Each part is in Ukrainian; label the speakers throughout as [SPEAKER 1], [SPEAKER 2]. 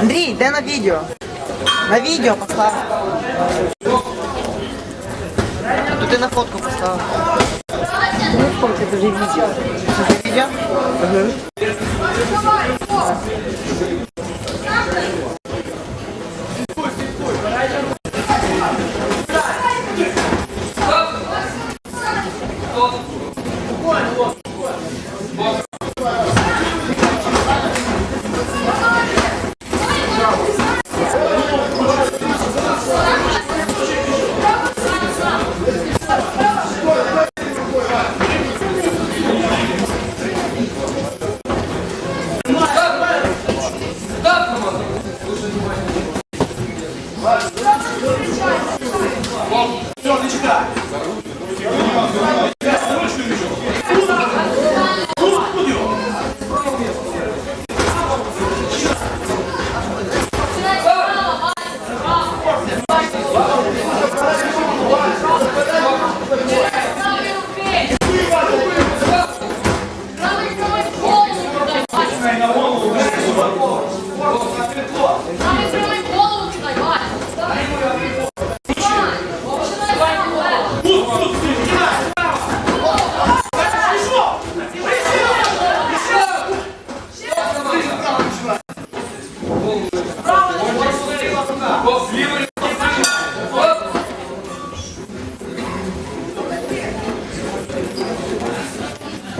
[SPEAKER 1] Андрій, йде на відео. На відео постав. А ну, ти на фотку поставив.
[SPEAKER 2] Ну, фотки, це вже відео.
[SPEAKER 1] Це вже відео?
[SPEAKER 3] Угу.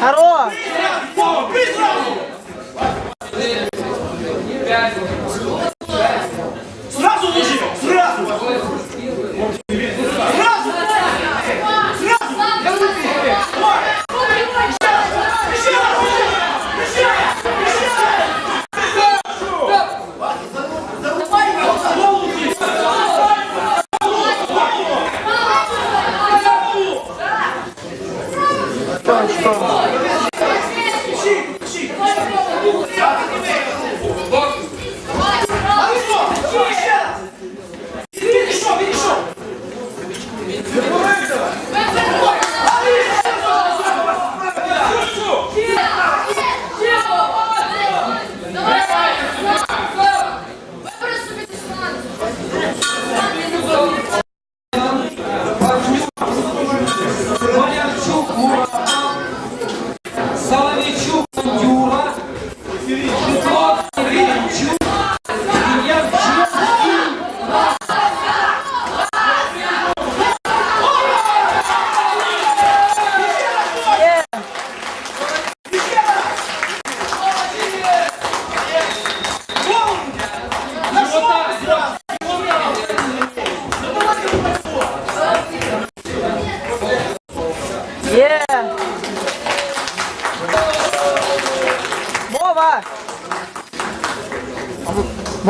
[SPEAKER 1] Хорош!
[SPEAKER 4] Присягу!
[SPEAKER 1] Присягу! Pode, então, pode.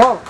[SPEAKER 1] Whoa.